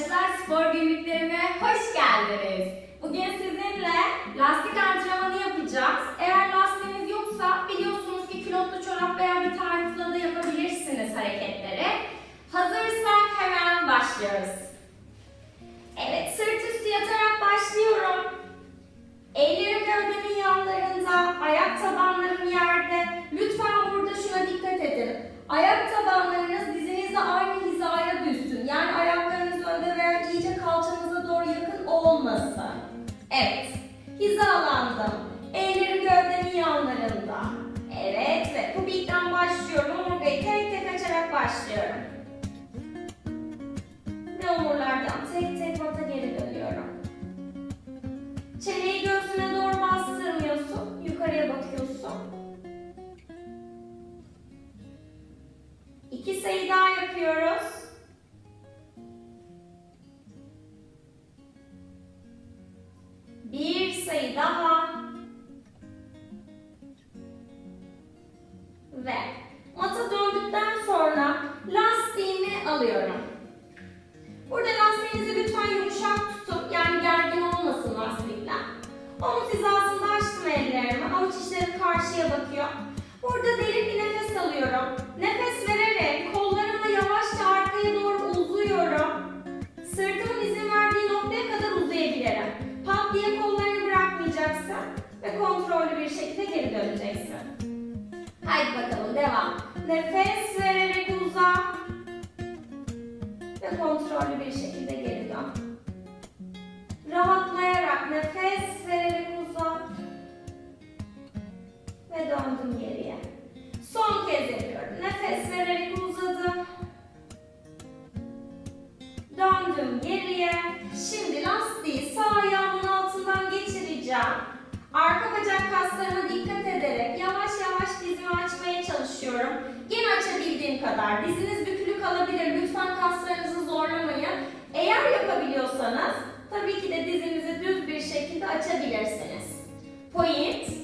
arkadaşlar, spor günlüklerime hoş geldiniz. Bugün sizinle lastik antrenmanı yapacağız. Eğer lastiğiniz yoksa biliyorsunuz ki külotlu çorap veya bir tartıla da yapabilirsiniz hareketleri. Hazırsak hemen başlıyoruz. Evet, sırt üstü yatarak başlıyorum. Ellerim gövdemin yanlarında, ayak tabanlarım yerde. Lütfen burada şuna dikkat edin. Ayak tabanlarınız dizinizle aynı olmasın. Evet, hizalandım. Ellerim gövdemin yanlarında. Evet ve kubikten başlıyorum. Omurgayı tek tek açarak başlıyorum. Ve omurlardan tek tek bata geri dönüyorum. Çeneyi göğsüne doğru bastırmıyorsun. Yukarıya bakıyorsun. İki sayı daha yapıyoruz. Şekilde geri döneceksin. Haydi bakalım devam. Nefes vererek uza ve kontrollü bir şekilde geri dön. Rahatlayarak nefes vererek uzat ve döndüm geriye. Son kez yapıyorum. Nefes vererek uzadım. Döndüm geriye. Şimdi lastiği sağ ayağımın altından geçireceğim. Arka bacak kaslarıma dikkat ederek yavaş yavaş dizimi açmaya çalışıyorum. Gene açabildiğim kadar. Diziniz bükülü kalabilir. Lütfen kaslarınızı zorlamayın. Eğer yapabiliyorsanız tabii ki de dizinizi düz bir şekilde açabilirsiniz. Point.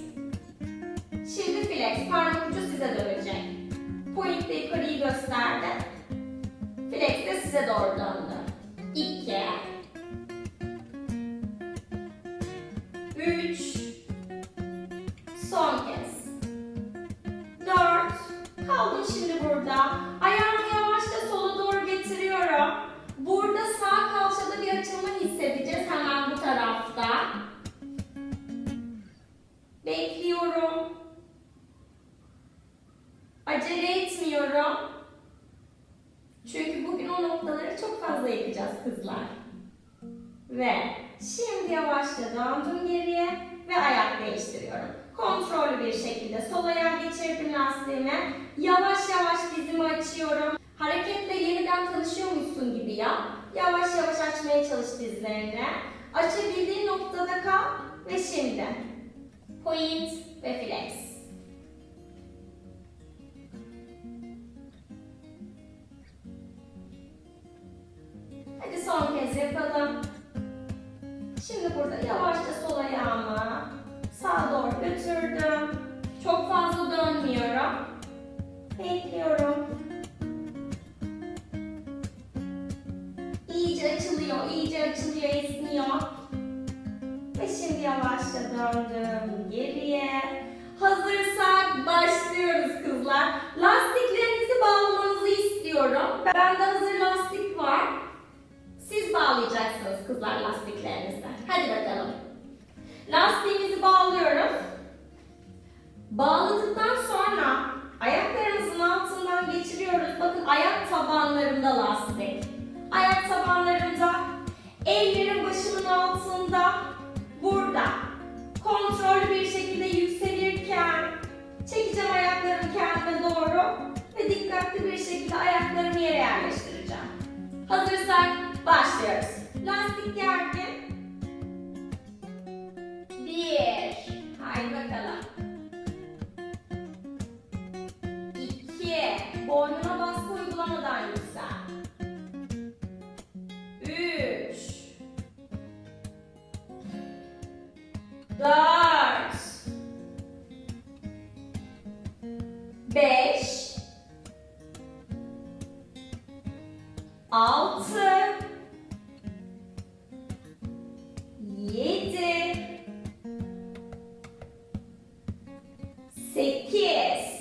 Döndüm geriye ve ayak değiştiriyorum. Kontrollü bir şekilde sol ayağa geçirdim lastiğimi. Yavaş yavaş dizimi açıyorum. Hareketle yeniden tanışıyormuşsun gibi yap. Yavaş yavaş açmaya çalış dizlerini. Açabildiğin noktada kal ve şimdi point ve flex. Doğru ve dikkatli bir şekilde ayaklarımı yere yerleştireceğim. Hazırsak başlıyoruz. Lastik gergin. Say kiss.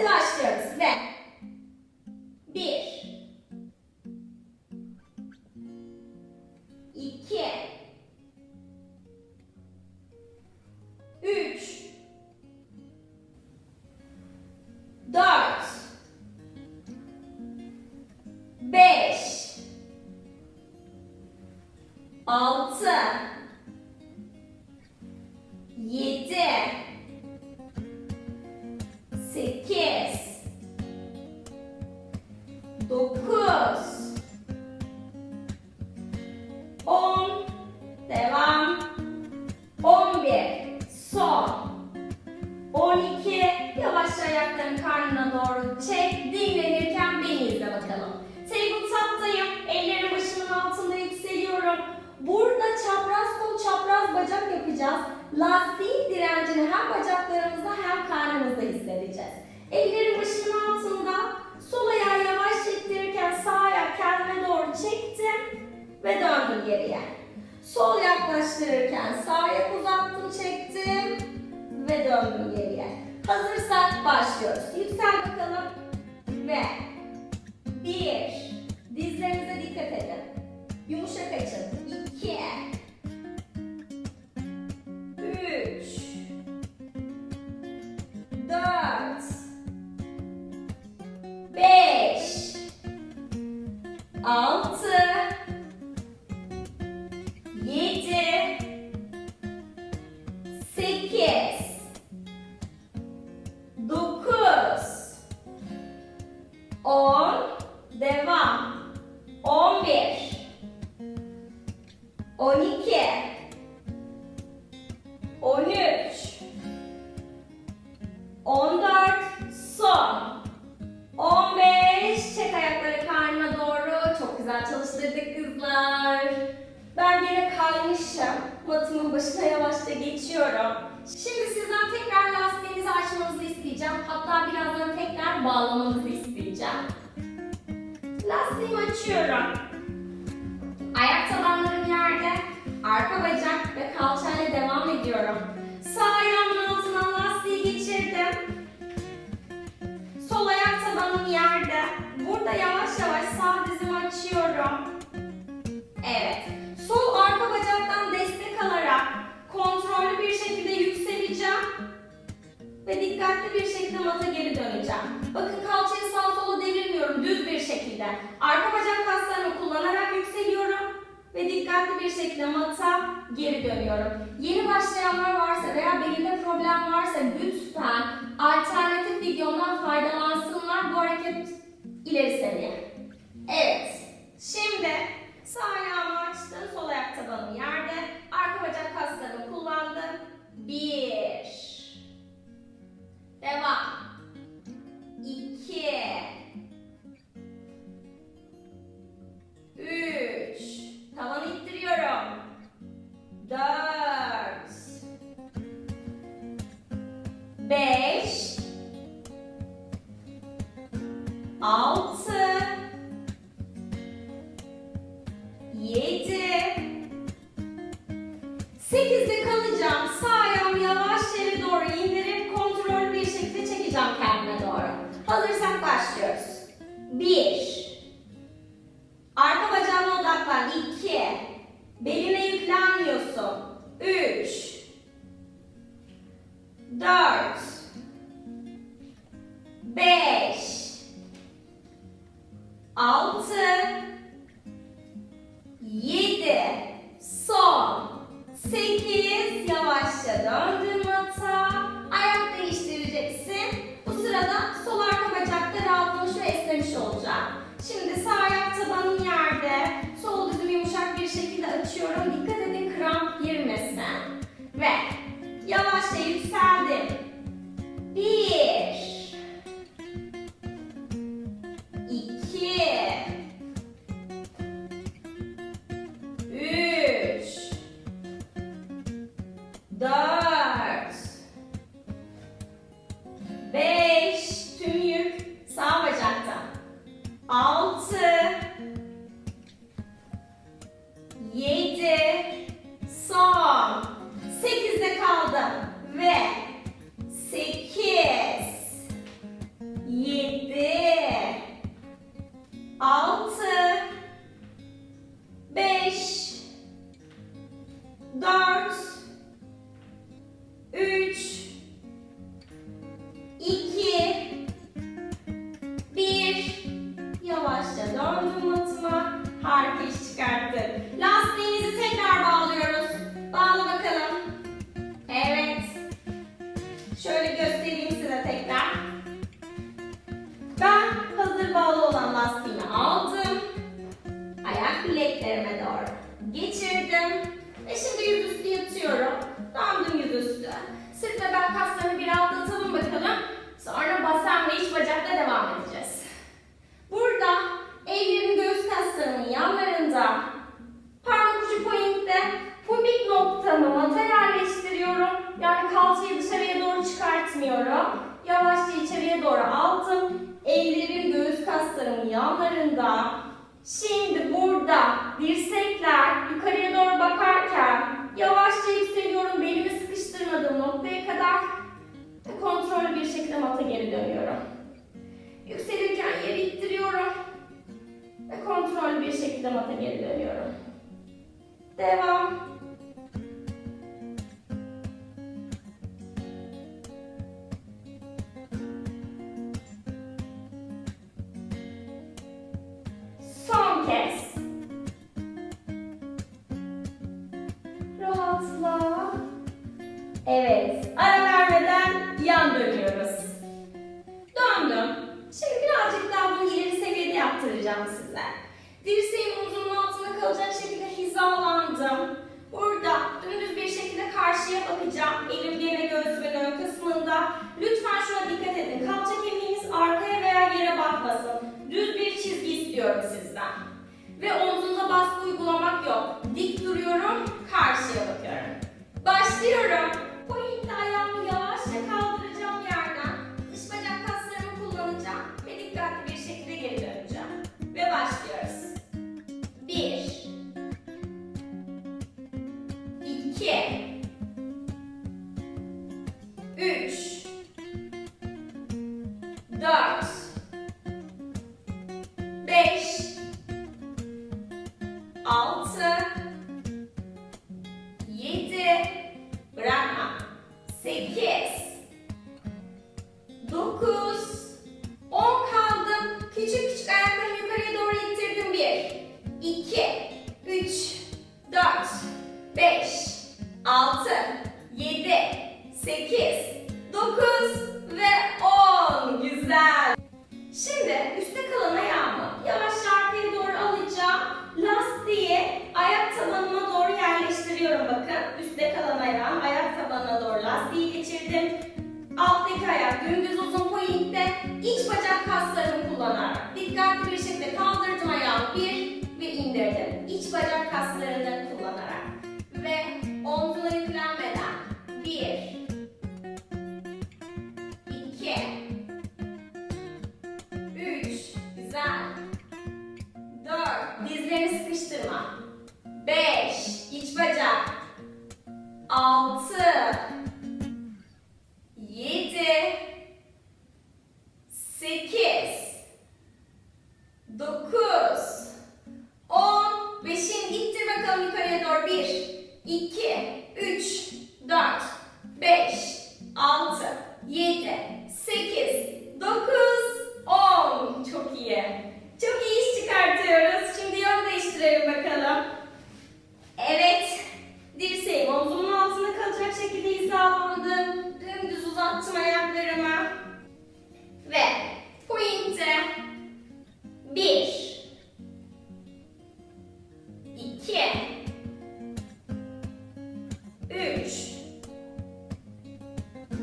Właśnie, çalıştırdık kızlar. Ben yine kaymışım, matımın başına yavaşça geçiyorum. Şimdi sizden tekrar lastiğinizi açmanızı isteyeceğim, hatta birazdan tekrar bağlamanızı isteyeceğim. Lastiğimi açıyorum. Ayak tabanlarım yerde, arka bacak ve kalçayla devam ediyorum. Sağ ayağımın altından lastiği geçirdim. Sol ayak tabanım yerde. Burada yavaş yavaş sağ dizimi açıyorum. Evet. Sol arka bacaktan destek alarak kontrollü bir şekilde yükseleceğim. Ve dikkatli bir şekilde mata geri döneceğim. Bakın kalçayı sağa sola devirmiyorum düz bir şekilde. Arka bacak kaslarımı kullanarak yükseliyorum. Ve dikkatli bir şekilde mata geri dönüyorum. Yeni başlayanlar varsa veya belinde problem varsa lütfen alternatif videomdan faydalansınlar. Bu hareket ileri seviye. Evet. Şimdi sağ ayağımı açtım. Sol ayak tabanım yerde. Arka bacak kaslarımı kullandım. Bir. Devam. İki. Üç. Tavanı ittiriyorum. Dört. Beş. Altı. Doğru indirip kontrollü bir şekilde çekeceğim kendime doğru. Hazırsak başlıyoruz. Bir. göstermiş olacak. Şimdi sağ ayak tabanım yerde. Sol dizimi yumuşak bir şekilde açıyorum. Dikkat edin kramp girmesin. Ve yavaşça yükseldim. Bir, 8 9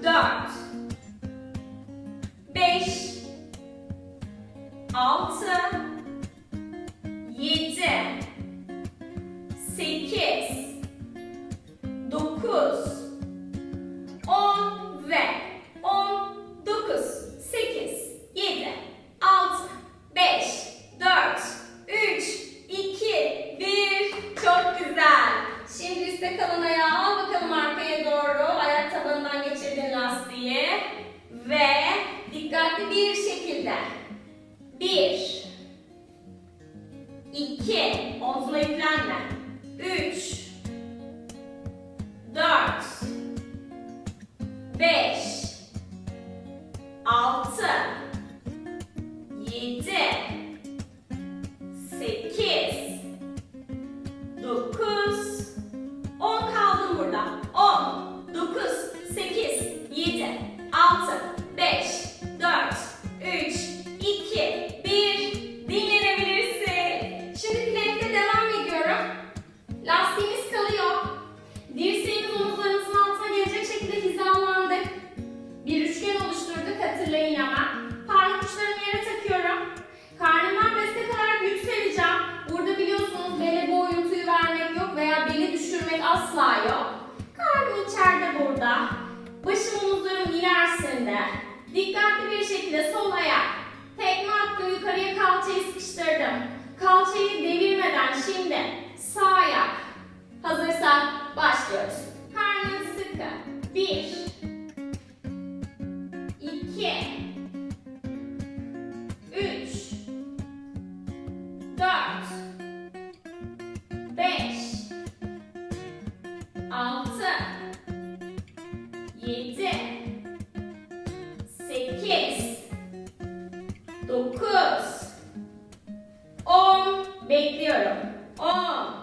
Да. Beijo! Dikkatli bir şekilde sol ayak. Tekme attım yukarıya kalçayı sıkıştırdım. Kalçayı devirmeden şimdi sağ ayak. Hazırsak başlıyoruz. Karnını sıkı. Bir. İki. Bekliyorum. 10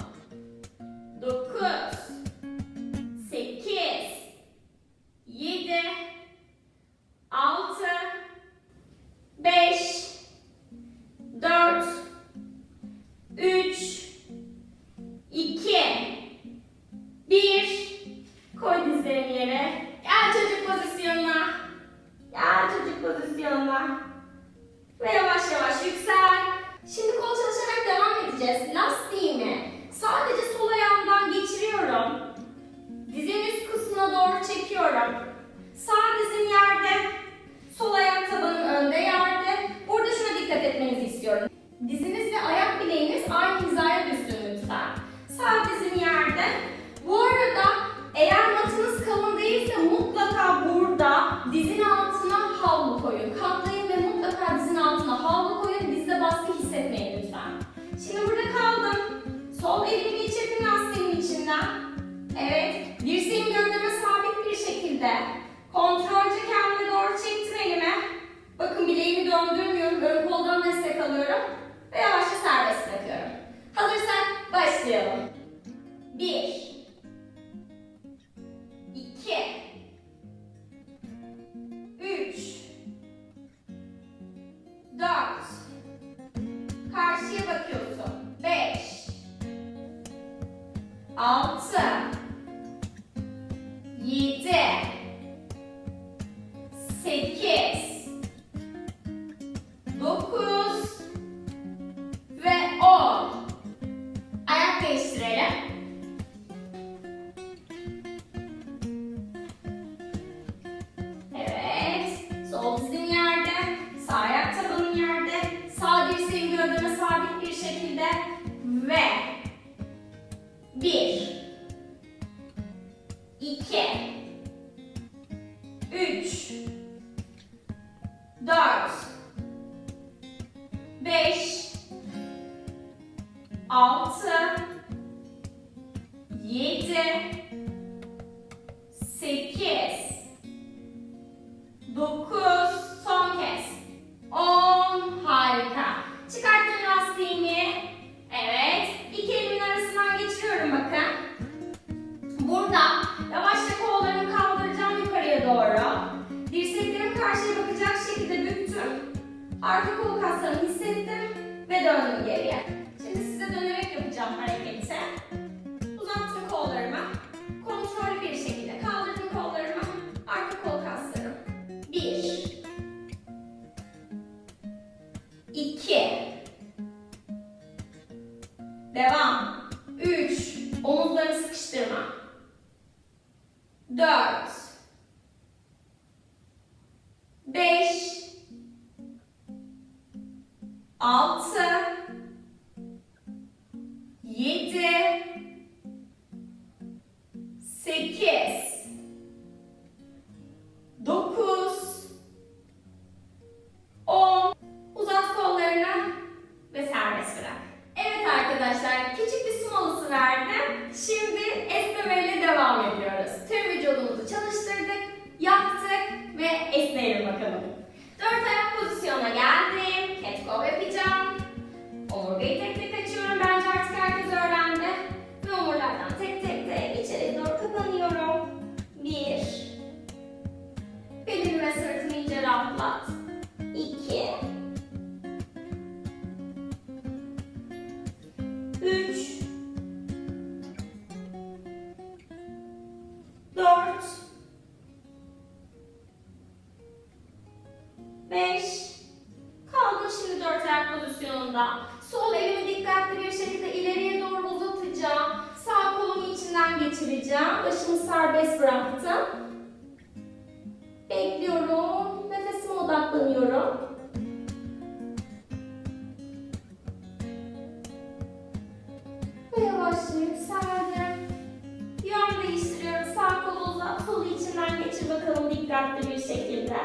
好四 dizer. 3. Omuzları sıkıştırma. 4. 5. 6. 7. 8. 9 10 Uzat kollarını ve serbest bırak arkadaşlar. Küçük bir su molası verdim. Şimdi esnemeyle devam ediyoruz. Tüm vücudumuzu çalıştırdık, yaktık ve esneyelim bakalım. Dört ayak pozisyona geldim. Catcow yapacağım. Omurgayı tek tek başı yükseldim. Yön değiştiriyorum. Sağ kolu uzat. Solu içinden geçir bakalım dikkatli bir şekilde.